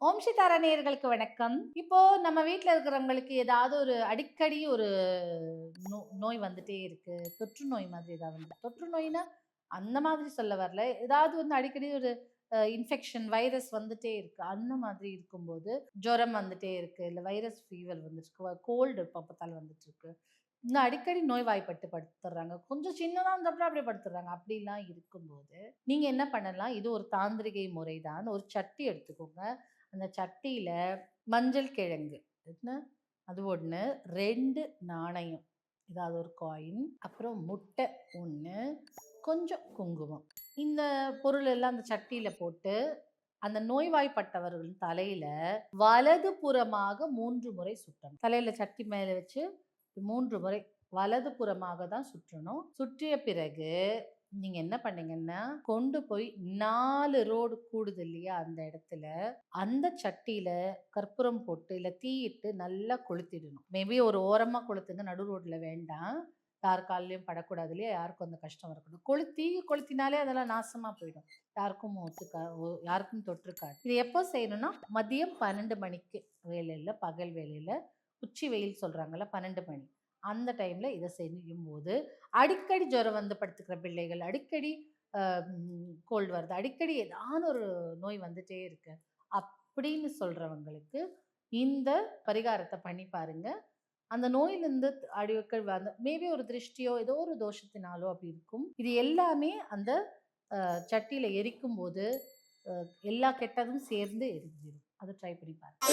ஓம் சிதாரா நேயர்களுக்கு வணக்கம். இப்போ நம்ம வீட்டில் இருக்கிறவங்களுக்கு ஏதாவது ஒரு அடிக்கடி ஒரு நோ நோய் வந்துட்டே இருக்கு. தொற்று நோய் மாதிரி ஏதாவது வந்து தொற்று நோய்னா அந்த மாதிரி சொல்ல வரல. ஏதாவது வந்து அடிக்கடி ஒரு இன்ஃபெக்ஷன் வைரஸ் வந்துட்டே இருக்கு. அந்த மாதிரி இருக்கும்போது ஜுரம் வந்துட்டே இருக்கு. இல்லை வைரஸ் ஃபீவர் வந்துட்டு கோல்டு பப்பத்தால் வந்துட்டு இருக்கு இன்னும் அடிக்கடி நோய்வாய்ப்பட்டு படுத்துடுறாங்க கொஞ்சம் சின்னதாக இருந்தப்பறம் அப்படியே படுத்துடுறாங்க அப்படிலாம் இருக்கும்போது நீங்கள் என்ன பண்ணலாம்? இது ஒரு தாந்திரிகை முறை தான் ஒரு சட்டி எடுத்துக்கோங்க. அந்த சட்டியில் மஞ்சள் கிழங்கு. என்ன? அது ஒன்று ரெண்டு நாணயம். ஏதாவது ஒரு காயின் அப்புறம் முட்டை ஒன்று கொஞ்சம் குங்குமம். இந்த பொருள் எல்லாம் அந்த சட்டியில் போட்டு அந்த நோய்வாய்ப்பட்டவர்கள் தலையில் வலது புறமாக மூன்று முறை சுட்டணும். தலையில் சட்டி மேலே வச்சு மூன்று முறை வலது புறமாக தான் சுற்றணும். சுற்றிய பிறகு நீங்க என்ன பண்ணீங்கன்னா கொண்டு போய் நாலு ரோடு கூடுது இல்லையா அந்த இடத்துல அந்த சட்டியில கற்பூரம் போட்டு இல்ல தீயிட்டு நல்லா கொளுத்திடணும். மேபி ஒரு ஓரமா கொளுத்துங்க நடு ரோட்ல வேண்டாம். யார் கால்லையும் படக்கூடாது இல்லையா யாருக்கும் அந்த கஷ்டம் இருக்கணும் கொளுத்தி கொளுத்தினாலே அதெல்லாம் நாசமா போயிடும். யாருக்கும் ஒத்துக்கா யாருக்கும் தொற்றுக்காது. இது எப்போ செய்யணும்னா மதியம் பன்னெண்டு மணிக்கு வேலையில் பகல் வேலையில உச்சி வெயில் சொல்றாங்கல்ல பன்னெண்டு மணி. அந்த டைமில் இதை செய்யும் போது அடிக்கடி ஜுரம் வந்து படுத்துக்கிற பிள்ளைகள் அடிக்கடி கோல்டு வருது அடிக்கடி ஏதான ஒரு நோய் வந்துட்டே இருக்கு. அப்படின்னு சொல்கிறவங்களுக்கு இந்த பரிகாரத்தை பண்ணி பாருங்க. அந்த நோயிலிருந்து அடிவுக்கள் வந்து மேபி ஒரு திருஷ்டியோ ஏதோ ஒரு தோஷத்தினாலோ அப்படி இருக்கும். இது எல்லாமே அந்த சட்டியில் எரிக்கும் போது எல்லா கெட்டதும் சேர்ந்து எரிஞ்சிடும் அதை ட்ரை பண்ணி பாருங்க.